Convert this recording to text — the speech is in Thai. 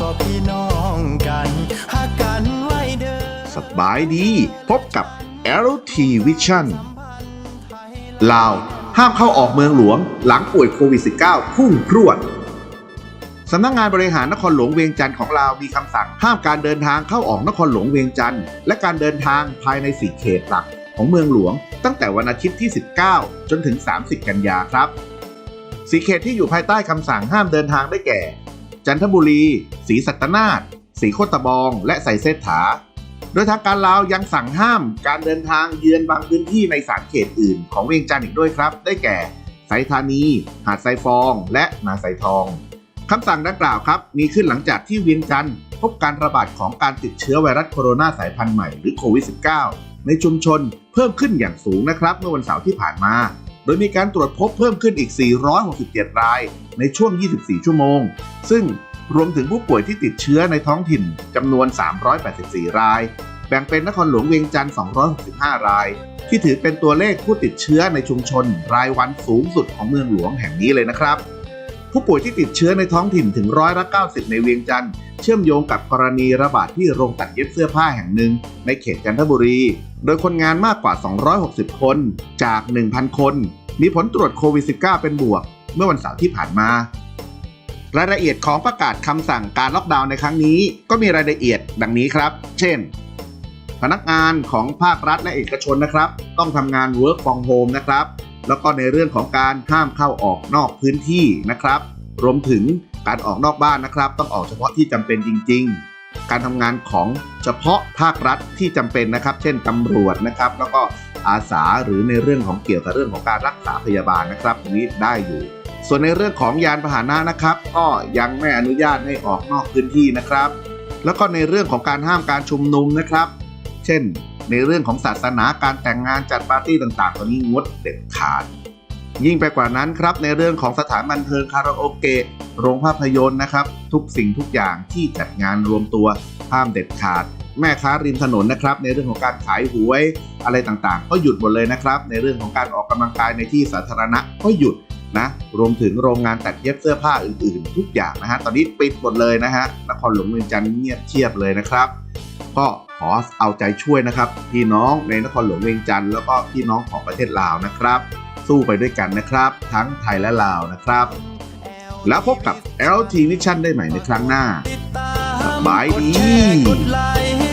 ก็พี่น้องกันหักกันไว้เดิสบายดี พบกับ LT Vision ลาว ห้ามเข้าออกเมืองหลวง หลังป่วยโควิด -19 พุ่งพรวดสำนักงงานบริหารนครหลวงเวียงจันทร์ของลาวมีคำสั่งห้ามการเดินทางเข้าออกนครหลวงเวียงจันทร์และการเดินทางภายในสี่เขตหลักของเมืองหลวง ตั้งแต่วันอาทิตย์ที่ 19 จนถึง 30 กันยาครับสีเขตที่อยู่ภายใต้คำสั่งห้ามเดินทางได้แก่ จันทบุรีศรีสัตนาถศรีโคตบอง และไสเซถาโดยทางการลาวยังสั่งห้ามการเดินทางเยือนบางพื้นที่ในสามเขตอื่นของเวียงจันทร์อีกด้วยครับ ได้แก่ไสธานี หาดไซฟอง และนาไซทองคำสั่งดังกล่าวครับ มีขึ้นหลังจากที่เวียงจันทร์พบการระบาดของการติดเชื้อไวรัสโคโรนาสายพันธุ์ใหม่หรือโควิด -19 ในชุมชนเพิ่มขึ้นอย่างสูงนะครับ เมื่อวันเสาร์ที่ผ่านมา โดยมีการตรวจพบเพิ่มขึ้นอีก 467 รายในช่วง 24 ชั่วโมง ซึ่งรวมถึงผู้ป่วยที่ติดเชื้อในท้องถิ่นจำนวน 384 ราย แบ่งเป็นนครหลวงเวียงจันทร์ 265 ราย ที่ถือเป็นตัวเลขผู้ติดเชื้อในชุมชน รายวันสูงสุดของเมืองหลวงแห่งนี้เลยนะครับ ผู้ป่วยที่ติดเชื้อในท้องถิ่นถึงร้อยละ90 ในเวียงจันทร์เชื่อมโยงกับกรณีระบาดที่โรงตัดเย็บเสื้อผ้าแห่งหนึ่งในเขตจันทบุรี โดยคนงานมากกว่า 260 คนจาก 1,000 คน มีผลตรวจโควิด -19 เป็นบวก เมื่อวันเสาร์ที่ผ่านมารายละเอียดของประกาศคำสั่งการล็อกดาวน์ในครั้งนี้ก็มีรายละเอียดดังนี้ครับ เช่น พนักงานของภาครัฐและเอกชนนะครับ ต้องทำงาน work from home นะครับ แล้วก็ในเรื่องของการห้ามเข้าออกนอกพื้นที่นะครับ รวมถึงการออกนอกบ้านนะครับ ต้องออกเฉพาะที่จำเป็นจริง ๆ การทำงานของเฉพาะภาครัฐที่จำเป็นนะครับ เช่นตำรวจนะครับ แล้วก็อาสาหรือในเรื่องของเกี่ยวกับเรื่องของการรักษาพยาบาลนะครับตรงนี้ได้อยู่ ส่วนในเรื่องของยานพาหนะนะครับ ก็ยังไม่อนุญาตให้ออกนอกพื้นที่นะครับ แล้วก็ในเรื่องของการห้ามการชุมนุมนะครับ เช่น ในเรื่องของศาสนาการแต่งงานจัดปาร์ตี้ต่างๆ ตอนนี้งดเด็ดขาด ยิ่งไปกว่านั้นครับในเรื่องของสถานบันเทิงคาราโอเกะโรงภาพยนตร์นะครับ ทุกสิ่งทุกอย่างที่จัดงานรวมตัวห้ามเด็ดขาด แม่ค้าริมถนนนะครับ ในเรื่องของการขายหวยอะไรต่างๆ ก็หยุดหมดเลยนะครับ ในเรื่องของการออกกำลังกายในที่สาธารณะก็หยุดนะรวมถึงโรงงานตัดเย็บเสื้อผ้าอื่นๆ ทุกอย่างนะฮะตอนนี้ปิดหมดเลยนะฮะนครหลวงเวียงจันทร์เงียบเชียบเลยนะครับ ก็ ขอเอาใจช่วยนะครับพี่น้องในนครหลวงเวียงจันทร์แล้วก็พี่น้องของประเทศลาวนะครับ สู้ไปด้วยกันนะครับ ทั้งไทยและลาวนะครับ แล้วพบกับ LT Vision ได้ใหม่ในครั้งหน้าสบายดี